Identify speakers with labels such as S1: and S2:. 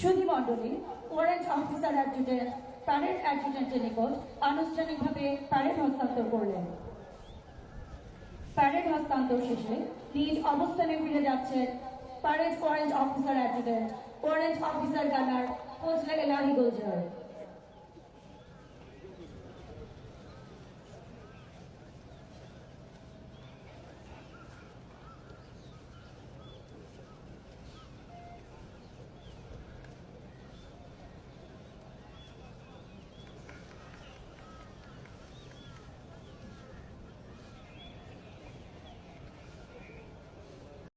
S1: সুধী মণ্ডলী warrant officer adjutant parent অ্যাডজুটেন্টের নিকট আনুষ্ঠানিকভাবে প্যারেন্ট হস্তান্তর করলেন। প্যারেড হস্তান্তর শেষে নিজ অবস্থানে ফিরে যাচ্ছেন parade warrant officer adjutant warrant officer gunner Fazle Elahi Gulzar.